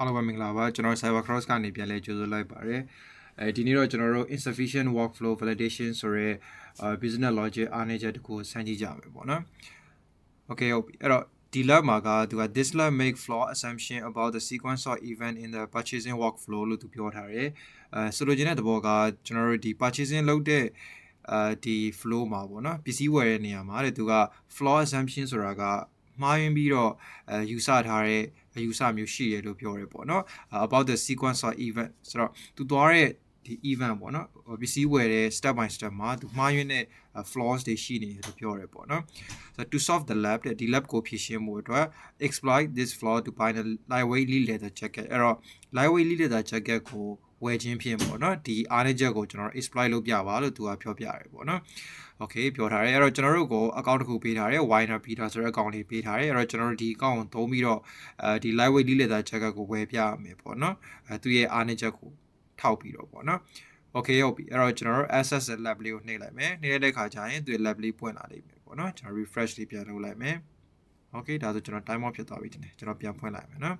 အားလုံးပဲမင်္ဂလာပါကျွန်တော် Cybercross ကနေပြန်လဲကြိုဆိုလိုက်ပါတယ်အဲဒီနေ့တော့ကျွန်တော်တို့ insufficient workflow validation ဆိုရဲ business logic အားနည်းချက်တခုစမ်းကြည့်ကြမယ်ပေါ့နော် Okay ဟုတ်ပြီအဲ့တော့ဒီ lab မှာကသူက this lab make flaw assumption about the sequence of event in the purchasing workflow လို့သူပြောထားတယ်အဲဆိုလိုချင်တဲ့သဘောကကျွန်တော်တို့ဒီ purchasing လုပ်တဲ့အဲဒီ flow မှာပေါ့နော်ပစ္စည်းဝယ်တဲ့နေရာမှာတဲ့သူက flaw assumption ဆိုတာကမှားယွင်းပြီးတော့အဲယူဆထားတဲ့ အယူဆမျိုးရှိရလို့ပြောရဲပေါ့နော် about the sequence of event ဆိုတော့သူသွားတဲ့ဒီ event ပေါ့နော်ပစ္စည်းဝယ်တဲ့ step by step မှာသူမှားယွင်းတဲ့ flaws တွေရှိနေတယ်လို့ပြောရဲပေါ့နော် so to solve the lab တဲ့ဒီ lab ကိုဖြေရှင်းဖို့အတွက် exploit this flaw to find a lightweight leather jacket အဲ့တော့ lightweight leather jacket ကိုဝယ်ခြင်းဖြင့်ပေါ့နော်ဒီအားနည်းချက်ကိုကျွန်တော် exploit လုပ်ပြပါလို့သူကပြောပြရတယ်ပေါ့နော် okay ပြောထားတယ်အဲ့တော့ကျွန်တော်တို့ကို account တစ်ခုပေးထားတယ် winer beta ဆိုတဲ့ account လေးပေးထားတယ်အဲ့တော့ကျွန်တော်တို့ဒီ account ကိုသုံးပြီးတော့အဲဒီ lightweight leather jacket ကိုဝယ်ပြရမယ်ပေါ့နော်အဲသူရဲ့အားနည်းချက်ကိုထောက်ပြီးတော့ပေါ့နော် okay ဟုတ်ပြီအဲ့တော့ကျွန်တော်တို့ access lab လေးကိုနှိပ်လိုက်မယ်နှိပ်လိုက်တဲ့ခါကျရင်သူရဲ့ lab လေးပွင့်လာလိမ့်မယ်ပေါ့နော်ကျွန်တော် refresh လေးပြန်လုပ်လိုက်မယ် okay ဒါဆိုကျွန်တော် time off ဖြစ်သွားပြီတင်တယ်ကျွန်တော်ပြန်ဖွင့်လိုက်မယ်နော်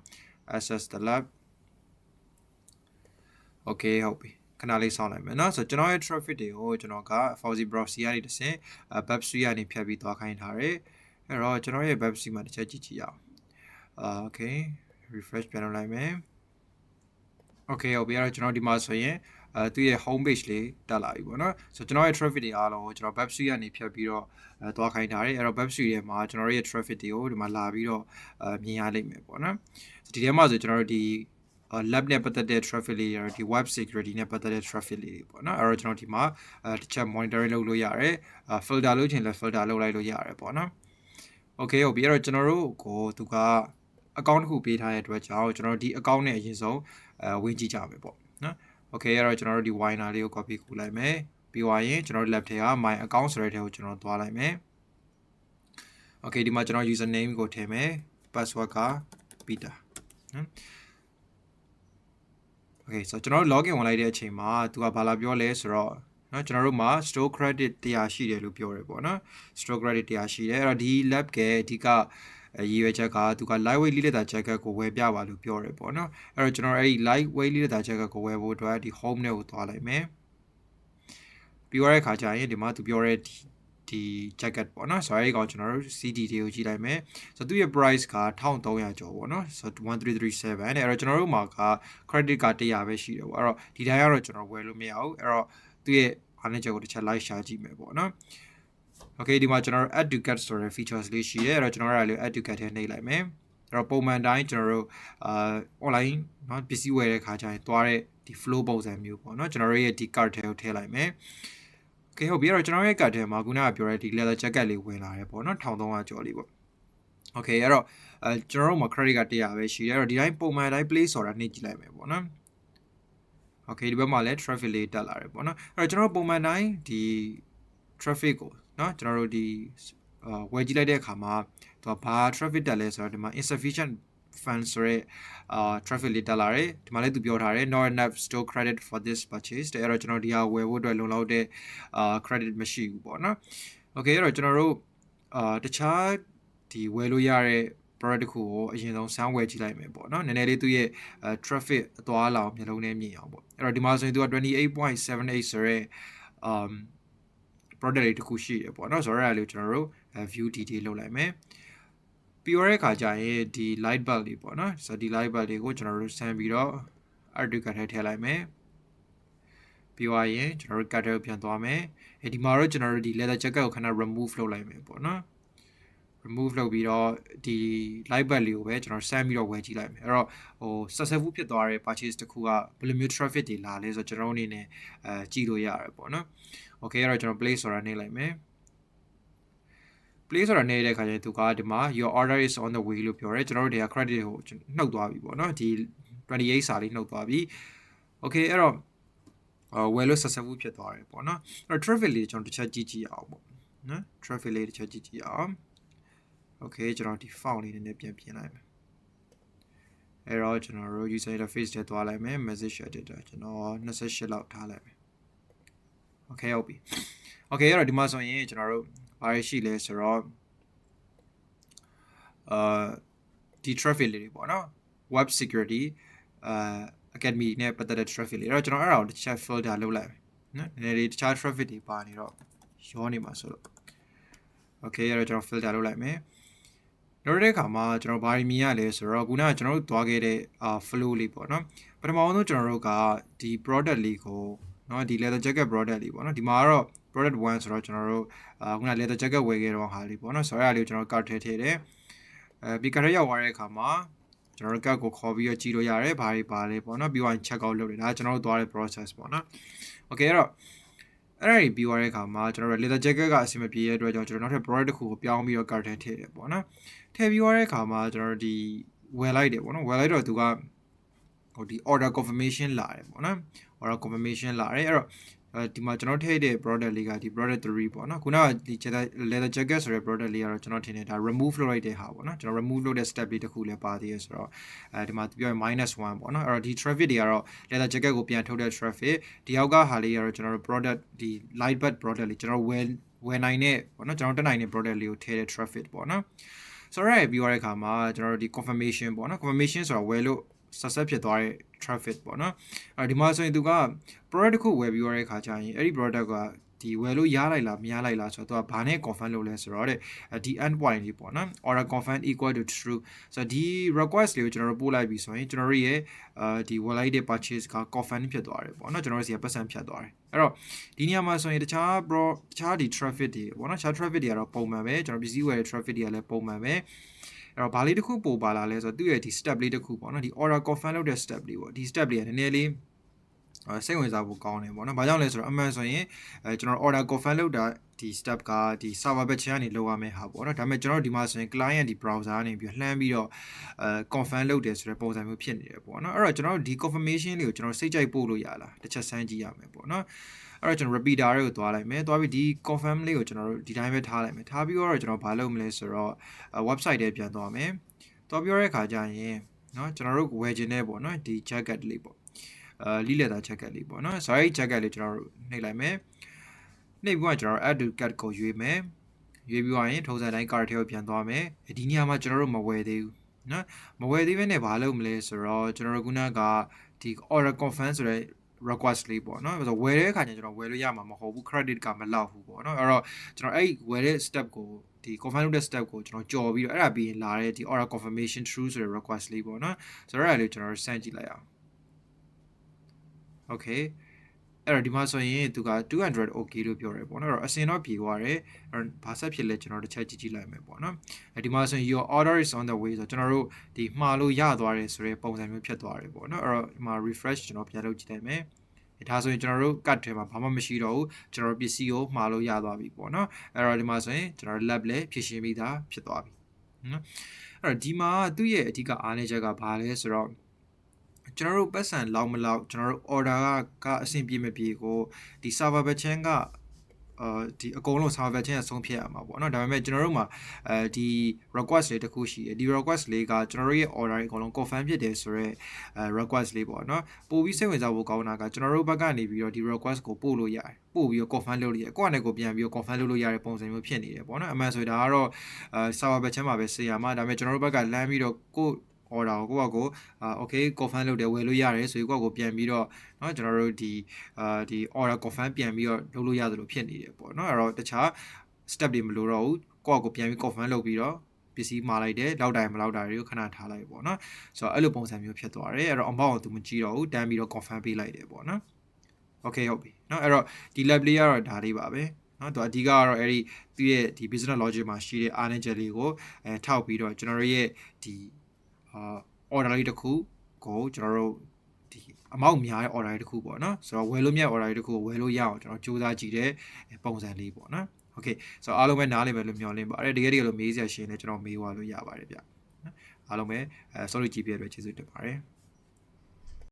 access the lab okay ဟုတ်ပြီ ခဏလေးစောင့်လိုက်မယ်เนาะဆိုတော့ကျွန်တော်ရဲ့ traffic တွေကိုကျွန်တော်က Fauzi browser ကနေတစ်ဆင့် web suite ကနေဖြတ်ပြီးသွားခိုင်းထားတယ်အဲ့တော့ကျွန်တော်ရဲ့ web suite မှာတစ်ချက်ကြည့်ကြည့်ရအောင်အာ okay refresh ပြန်လုပ်လိုက်မယ် okay ဟုတ်ပြီအဲ့တော့ကျွန်တော်ဒီမှာဆိုရင်အဲသူရဲ့ home page လေးတက်လာပြီပေါ့နော်ဆိုတော့ကျွန်တော်ရဲ့ traffic တွေအားလုံးကိုကျွန်တော် web suite ကနေဖြတ်ပြီးတော့အဲသွားခိုင်းထားတယ်အဲ့တော့ web suite ထဲမှာကျွန်တော်ရဲ့ traffic တွေကိုဒီမှာလာပြီးတော့အဲမြင်ရလိမ့်မယ်ပေါ့နော်ဒီထဲမှာဆိုကျွန်တော်တို့ဒီ lab နဲ့ပတ်သက်တဲ့ traffic လေးတွေဒီ web security နဲ့ပတ်သက်တဲ့ traffic လေးတွေပေါ့နော်အဲ့တော့ကျွန်တော်ဒီမှာအဲတစ်ချက် monitoring လုပ်လို့ရတယ် filter လုပ်ချင်လဲ filter လုပ်လိုက်လို့ရတယ်ပေါ့နော် okay ဟုတ်ပြီအဲ့တော့ကျွန်တော်တို့ကိုသူက account တစ်ခုပေးထားတဲ့အတွက်ကြောင့်ကျွန်တော်တို့ဒီ account နဲ့အရင်ဆုံးအဲဝင်ကြည့်ကြမယ်ပေါ့နော် okay အဲ့တော့ကျွန်တော်တို့ဒီ winer လေးကို copy ခုလိုက်မယ်ပြီးသွားရင်ကျွန်တော်တို့ lab ထဲက my account ဆိုတဲ့ထဲကိုကျွန်တော်သွားလိုက်မယ် okay ဒီမှာကျွန်တော် user name ကိုထည့်မယ် password က peter နော် okay so ကျွန်တော်တို့ login ဝင်လိုက်တဲ့အချိန်မှာသူကဘာလာပြောလဲဆိုတော့เนาะကျွန်တော်တို့မှာ store credit 100ရှိတယ်လို့ပြောရဲပေါ့နော် store credit 100ရှိတယ်အဲ့တော့ဒီ lab ကအဓိကရည်ရွယ်ချက်ကသူက lightweight leather jacket ကိုဝယ်ပြပါလို့ပြောရဲပေါ့နော်အဲ့တော့ကျွန်တော်အဲ့ဒီ lightweight leather jacket ကိုဝယ်ဖို့အတွက်ဒီ home နဲ့ကိုသွားလိုက်မယ်ပြီးရတဲ့ခါကျရင်ဒီမှာသူပြောတဲ့ဒီ ဒီ jacket ပေါ့နော်ဆိုတော့အဲ့ကောင်ကျွန်တော်တို့ CD တွေကိုကြည့်လိုက်မယ်ဆိုတော့သူ့ရဲ့ price က1300ကျော်ပေါ့နော်ဆိုတော့1337အဲ့တော့ကျွန်တော်တို့မှာက credit card 100ပဲရှိတယ်ပေါ့အဲ့တော့ဒီတိုင်းကတော့ကျွန်တော်ဝယ်လို့မရဘူးအဲ့တော့သူ့ရဲ့အားနည်းချက်ကိုတစ်ချက် like ရှာကြည့်မယ်ပေါ့နော် Okay ဒီမှာကျွန်တော်တို့ add to cart ဆိုတဲ့ features လေးရှိတယ်အဲ့တော့ကျွန်တော်တို့အဲ့ဒါလေး add to cart ထဲနှိပ်လိုက်မယ်အဲ့တော့ပုံမှန်တိုင်းကျွန်တော်တို့အာ online เนาะပစ္စည်းဝယ်တဲ့ခါကျရင်သွားတဲ့ဒီ flow ပုံစံမျိုးပေါ့เนาะကျွန်တော်တို့ရဲ့ဒီ cart ထဲကိုထည့်လိုက်မယ် ကဲဟုတ်ပြီအဲ့တော့ကျွန်တော်ရဲ့ကတ်ထဲမှာခုနကပြောတဲ့ဒီ leather jacket လေးဝင်လာတယ်ပေါ့နော်1300ကျော်လေးပေါ့ okay အဲ့တော့အဲကျွန်တော်တို့မှာ credit က100ပဲရှိတယ်အဲ့တော့ဒီတိုင်းပုံမှန်တိုင်း play ဆိုတာနှိပ်ကြည့်လိုက်မယ်ပေါ့နော် okay ဒီဘက်မှာလည်း traffic လေးတက်လာတယ်ပေါ့နော်အဲ့တော့ကျွန်တော်ပုံမှန်တိုင်းဒီ traffic ကိုနော်ကျွန်တော်တို့ဒီဝယ်ကြည့်လိုက်တဲ့အခါမှာသူကဘာ traffic တက်လဲဆိုတော့ဒီမှာ insufficient funds ဆိုရဲအာ traffic လေးတက်လာတယ်ဒီမှာလည်းသူပြောထားတယ် not enough store credit for this purchase တဲ့အဲ့တော့ကျွန်တော်ဒီဟာဝယ်ဖို့အတွက်လုံလောက်တဲ့အာ credit မရှိဘူးပေါ့နော် okay အဲ့တော့ကျွန်တော်တို့အာတခြားဒီဝယ်လို့ရတဲ့ product တစ်ခုကိုအရင်ဆုံးစမ်းဝယ်ကြည့်လိုက်မယ်ပေါ့နော်နည်းနည်းလေးသူ့ရဲ့ traffic အသွားအလာမျိုးလုံးနဲ့မြင်အောင်ပေါ့အဲ့တော့ဒီမှာဆိုရင်သူက28.78ဆိုရဲ um product လေးတစ်ခုရှိရပေါ့နော်ဆိုတော့အဲ့ဒါလေးကိုကျွန်တော်တို့ view detail လုပ်လိုက်မယ် ပြီးရတဲ့အခါကျရင်ဒီ light bulb လေးပေါ့နော်ဆိုတော့ဒီ light bulb လေးကိုကျွန်တော်တို့ဆန်းပြီးတော့ article ထဲထည့်လိုက်မယ်ပြီးသွားရင်ကျွန်တော်တို့ cut ထဲပြန်သွားမယ်အဲဒီမှာတော့ကျွန်တော်တို့ဒီ leather jacket ကိုခဏ remove လုပ်လိုက်မယ်ပေါ့နော် remove လုပ်ပြီးတော့ဒီ light bulb လေးကိုပဲကျွန်တော်ဆမ်းပြီးတော့ဝယ်ကြည့်လိုက်မယ်အဲ့တော့ဟို successful ဖြစ်သွားတဲ့ purchase တစ်ခုကဘယ်လိုမျိုး traffic တွေလာလဲဆိုတော့ကျွန်တော်အနေနဲ့အဲကြည့်လို့ရတယ်ပေါ့နော် okay အဲ့တော့ကျွန်တော် play ဆိုတာနှိပ်လိုက်မယ် play ဆိုတာနှိပ်တဲ့အခါကျရင်သူကဒီမှာ your order is on the way လို့ပြောရဲကျွန်တော်တို့တွေက credit ကိုနှုတ်သွားပြီပေါ့နော်ဒီ28စာလေးနှုတ်သွားပြီ okay အဲ့တော့အာဝယ်လို့ successful ဖြစ်သွားတယ်ပေါ့နော်အဲ့တော့ traffic လေးကျွန်တော်တစ်ချက်ကြည့်ကြည့်အောင်ပေါ့နော် traffic လေးတစ်ချက်ကြည့်ကြည့်အောင် okay ကျွန်တော်ဒီ font လေးနည်းနည်းပြန်ပြင်လိုက်မယ်အဲ့တော့ကျွန်တော်တို့ user interface ထဲသွားလိုက်မယ် message editor ကျွန်တော်28လောက်ထားလိုက်မယ် okay ဟုတ်ပြီ okay အဲ့တော့ဒီမှာဆိုရင်ကျွန်တော်တို့ ဘာရှိလဲဆိုတော့အာဒီ traffic လေးတွေပေါ့နော် web security အာ academy နဲ့ပတ်သက်တဲ့ traffic လေးအဲ့တော့ကျွန်တော်အဲ့ဒါကိုတခြား filter လုပ်လိုက်မယ်နော်နည်းနည်းလေးတခြား traffic တွေပါနေတော့ရောနေမှာဆိုတော့ okay အဲ့တော့ကျွန်တော် filter လုပ်လိုက်မယ်နောက်တဲ့အခါမှာကျွန်တော်ဘာမြင်ရလဲဆိုတော့ခုနကကျွန်တော်တို့သွားခဲ့တဲ့ flow လေးပေါ့နော်ပထမဆုံးကျွန်တော်တို့ကဒီ product လေးကိုနော်ဒီ leather jacket product လေးပေါ့နော်ဒီမှာကတော့ product 1ဆိုတော့ကျွန်တော်တို့အာခုန leather jacket ဝယ်ခဲ့တော့ဟာလေးပေါ့နော်ဆိုတော့အဲ့ဒါလေးကိုကျွန်တော် cart ထဲထည့်တယ်အဲပြီး cart ထဲရောက်သွားတဲ့အခါမှာကျွန်တော်တို့ cart ကိုခေါ်ပြီးတော့ကြည့်လို့ရတယ်ဘာတွေပါလဲပေါ့နော်ပြီးတော့ check out လုပ်တယ်ဒါကကျွန်တော်တို့သွားတဲ့ process ပေါ့နော် okay အဲ့တော့အဲ့ဒါကြီးပြီးသွားတဲ့အခါမှာကျွန်တော်တို့ leather jacket ကအဆင်မပြေတဲ့အတွက်ကြောင့်ကျွန်တော်နောက်ထပ် product တစ်ခုကိုပြောင်းပြီးတော့ cart ထဲထည့်တယ်ပေါ့နော်ထည့်ပြီးသွားတဲ့အခါမှာကျွန်တော်တို့ဒီဝယ်လိုက်တယ်ပေါ့နော်ဝယ်လိုက်တော့သူကဟိုဒီ order confirmation လာတယ်ပေါ့နော် order confirmation လာတယ်အဲ့တော့ အဲဒီမှာကျွန်တော်ထည့်တဲ့ product လေးကဒီ product 3ပေါ့နော်ခုနကဒီ leather jacket ဆိုတဲ့ product လေးကတော့ကျွန်တော်ထင်တယ်ဒါ remove လုပ်လိုက်တဲ့ဟာပေါ့နော်ကျွန်တော် remove လုပ်တဲ့ step လေးတစ်ခုလည်းပါသေးရဆိုတော့အဲဒီမှာပြောရင် -1 ပေါ့နော်အဲ့တော့ဒီ traffic တွေကတော့ leather jacket ကိုပြန်ထုတ်တဲ့ traffic ဒီအောက်ကဟာလေးကတော့ကျွန်တော်တို့ product ဒီ light bud product လေးကျွန်တော်ဝယ်ဝယ်နိုင်တဲ့ပေါ့နော်ကျွန်တော်တက်နိုင်တဲ့ product လေးကိုထည့်တဲ့ traffic ပေါ့နော်ဆိုတော့ပြီးရတဲ့အခါမှာကျွန်တော်တို့ဒီ confirmation ပေါ့နော် confirmation ဆိုတာဝယ်လို့ ဆက်ဆက်ဖြစ်သွားတဲ့ traffic ပေါ့နော်အဲဒီမှာဆိုရင်သူက product တစ်ခုဝယ်ပြီးရတဲ့အခါကျရင်အဲ့ဒီ product ကဒီဝယ်လို့ရလိုက်လားမရလိုက်လားဆိုတော့သူကဘာနဲ့ confirm လုပ်လဲဆိုတော့တဲ့ဒီ end point လေးပေါ့နော် order confirm equal to true ဆိုတော့ဒီ request လေးကိုကျွန်တော်တို့ပို့လိုက်ပြီဆိုရင်ကျွန်တော်တို့ရဲ့အာဒီ web light တဲ့ purchase က confirm ဖြစ်သွားတယ်ပေါ့နော်ကျွန်တော်တို့စီကပတ်စံဖြတ်သွားတယ်အဲ့တော့ဒီနေရာမှာဆိုရင်တခြား bro တခြားဒီ traffic တွေပေါ့နော်တခြား traffic တွေကတော့ပုံမှန်ပဲကျွန်တော်ပစ္စည်းဝယ်တဲ့ traffic တွေကလည်းပုံမှန်ပဲ အဲ့တော့ဘာလေးတစ်ခုပို့ပါလာလဲဆိုတော့သူ့ရဲ့ဒီ step လေးတစ်ခုပေါ့နော်ဒီ order confirm လုပ်တဲ့ step လေးပေါ့ဒီ step လေးကနည်းနည်းလေးစိတ်ဝင်စားဖို့ကောင်းတယ်ပေါ့နော်။ဘာကြောင့်လဲဆိုတော့အမှန်ဆိုရင်အဲကျွန်တော် order confirm လုပ်တာဒီ step ကဒီ server batch ကနေလုပ်ရမယ့်ဟာပေါ့နော်။ဒါပေမဲ့ကျွန်တော်ဒီမှာဆိုရင် client ဒီ browser ကနေပြီးလှမ်းပြီးတော့အဲ confirm လုပ်တယ်ဆိုတဲ့ပုံစံမျိုးဖြစ်နေတယ်ပေါ့နော်။အဲ့တော့ကျွန်တော်ဒီ confirmation လေးကိုကျွန်တော်စိတ်ကြိုက်ပို့လို့ရလား။တစ်ချက်စမ်းကြည့်ရမယ်ပေါ့နော်။ အဲ့တော့ကျွန်တော် repeater တွေကိုသွားလိုက်မယ်။သွားပြီးဒီ confirm လေးကိုကျွန်တော်တို့ဒီတိုင်းပဲထားလိုက်မယ်။ထားပြီးတော့ကျွန်တော်ဘာလုပ်မလဲဆိုတော့ website ထဲပြန်သွားမယ်။သွားပြောတဲ့အခါကျရင်เนาะကျွန်တော်တို့ဝယ်ခြင်းနဲ့ပေါ့နော်ဒီ jacket လေးပေါ့အာလီလက်သား jacket လေးပေါ့နော် sorry jacket လေးကျွန်တော်တို့နှိပ်လိုက်မယ်နှိပ်ပြီးတော့ကျွန်တော် add to cart ကိုရွေးမယ်ရွေးပြီးတော့ရင်ထုံးစံတိုင်း cart ထဲကိုပြန်သွားမယ်ဒီနေရာမှာကျွန်တော်တို့မဝယ်သေးဘူးနော်မဝယ်သေးဘဲနဲ့ဘာလုပ်မလဲဆိုတော့ကျွန်တော်တို့ခုနကဒီ order confirm ဆိုတဲ့ request လေးပေါ့နော်ဆိုတော့ဝယ်တဲ့အခါကျကျွန်တော်ဝယ်လို့ရမှာမဟုတ်ဘူး credit ကမလောက်ဘူးပေါ့နော်အဲ့တော့ကျွန်တော်အဲ့ဝယ်တဲ့ step ကိုဒီ confirm လုပ်တဲ့ step ကိုကျွန်တော်ကြော်ပြီးတော့အဲ့ဒါပြီးရင်လာတဲ့ဒီ order confirmation true ဆိုတဲ့ request လေးပေါ့နော်ဆိုတော့အဲ့ဒါလေးကျွန်တော်စမ်းကြည့်လိုက်အောင် okay အဲ့တော့ဒီမှာဆိုရင်သူက200 okay လို့ပြောရဲပေါ့နော်အဲ့တော့အစင်တော့ပြေသွားတယ်အဲ့တော့ဘာဆက်ဖြစ်လဲကျွန်တော်တစ်ချက်ကြည့်ကြည့်လိုက်မယ်ပေါ့နော်အဲ့ဒီမှာဆိုရင် your order is on the way ဆိုတော့ကျွန်တော်တို့ဒီမှားလို့ရသွားတယ်ဆိုတဲ့ပုံစံမျိုးဖြစ်သွားတယ်ပေါ့နော်အဲ့တော့ဒီမှာ refresh ကျွန်တော်ပြန်လုပ်ကြည့်လိုက်မယ်ဒါဆိုရင်ကျွန်တော်တို့ cut ထဲမှာဘာမှမရှိတော့ဘူးကျွန်တော်ပစ္စည်းကိုမှားလို့ရသွားပြီပေါ့နော်အဲ့တော့ဒီမှာဆိုရင်ကျွန်တော် lab လည်းဖြည့်ရှင်းပြီးသားဖြစ်သွားပြီနော်အဲ့တော့ဒီမှာသူ့ရဲ့အဓိကအားနည်းချက်ကဘာလဲဆိုတော့ ကျွန်တော်တို့ပတ်စံလောက်မလောက်ကျွန်တော်တို့ order ကကအဆင်ပြေမပြေကိုဒီ server batch ကအာဒီအကုန်လုံး server batch ကဆုံးဖြတ်ရမှာပေါ့နော်ဒါပေမဲ့ကျွန်တော်တို့မှာအဲဒီ request လေးတစ်ခုရှိတယ်ဒီ request လေးကကျွန်တော်တို့ရဲ့ order အကုန်လုံး confirm ဖြစ်တယ်ဆိုတော့အဲ request လေးပေါ့နော်ပို့ပြီးစိတ်ဝင်စားဖို့ကောင်းတာကကျွန်တော်တို့ဘက်ကနေပြီးတော့ဒီ request ကိုပို့လို့ရတယ်ပို့ပြီးတော့ confirm လုပ်လို့ရတယ်ကိုယ့်အနေကိုပြန်ပြီးတော့ confirm လုပ်လို့ရတဲ့ပုံစံမျိုးဖြစ်နေတယ်ပေါ့နော်အမှန်ဆိုဒါကတော့အဲ server batch မှာပဲဆေးရမှာဒါပေမဲ့ကျွန်တော်တို့ဘက်ကလမ်းပြီးတော့ကို order ကိုကိုယ့်ဘက်ကိုအာ okay confirm လုပ်တယ်ဝယ်လို့ရတယ်ဆိုပြီးကိုယ့်ဘက်ကိုပြန်ပြီးတော့เนาะကျွန်တော်တို့ဒီအာဒီ order confirm ပြန်ပြီးတော့လုပ်လို့ရသလိုဖြစ်နေတယ်ပေါ့เนาะအဲ့တော့တခြား step တွေမလိုတော့ဘူးကိုယ့်ဘက်ကိုပြန်ပြီး confirm လုပ်ပြီးတော့ပစ္စည်းမှာလိုက်တယ်လောက်တိုင်းမလောက်တာတွေကိုခဏထားလိုက်ပေါ့နော်ဆိုတော့အဲ့လိုပုံစံမျိုးဖြစ်သွားတယ်အဲ့တော့ amount ကိုသူမကြည့်တော့ဘူးတန်းပြီးတော့ confirm ပေးလိုက်တယ်ပေါ့နော် okay ဟုတ်ပြီเนาะအဲ့တော့ဒီ lab လေးကတော့ဒါလေးပါပဲနော်သူအဓိကကတော့အဲ့ဒီသူ့ရဲ့ဒီ business logic မှာရှိတဲ့အားနည်းချက်လေးကိုအဲထောက်ပြီးတော့ကျွန်တော်တို့ရဲ့ဒီအာ order လေးတစ်ခုကိုကျွန်တော်တို့ဒီအမောက်များတဲ့ order လေးတစ်ခုပေါ့နော်ဆိုတော့ဝယ်လို့မြတ် order လေးတစ်ခုကိုဝယ်လို့ရအောင်ကျွန်တော်စူးစမ်းကြည့်တဲ့ပုံစံလေးပေါ့နော် okay ဆိုတော့အားလုံးပဲနားလည်မယ်လို့မျှော်လင့်ပါတယ်တကယ်တကယ်လို့မေးစရာရှိရင်လည်းကျွန်တော်မေးွားလို့ရပါတယ်ဗျအားလုံးပဲ sorry ကြည့်ပြရတဲ့ကျေးဇူးတင်ပါတယ်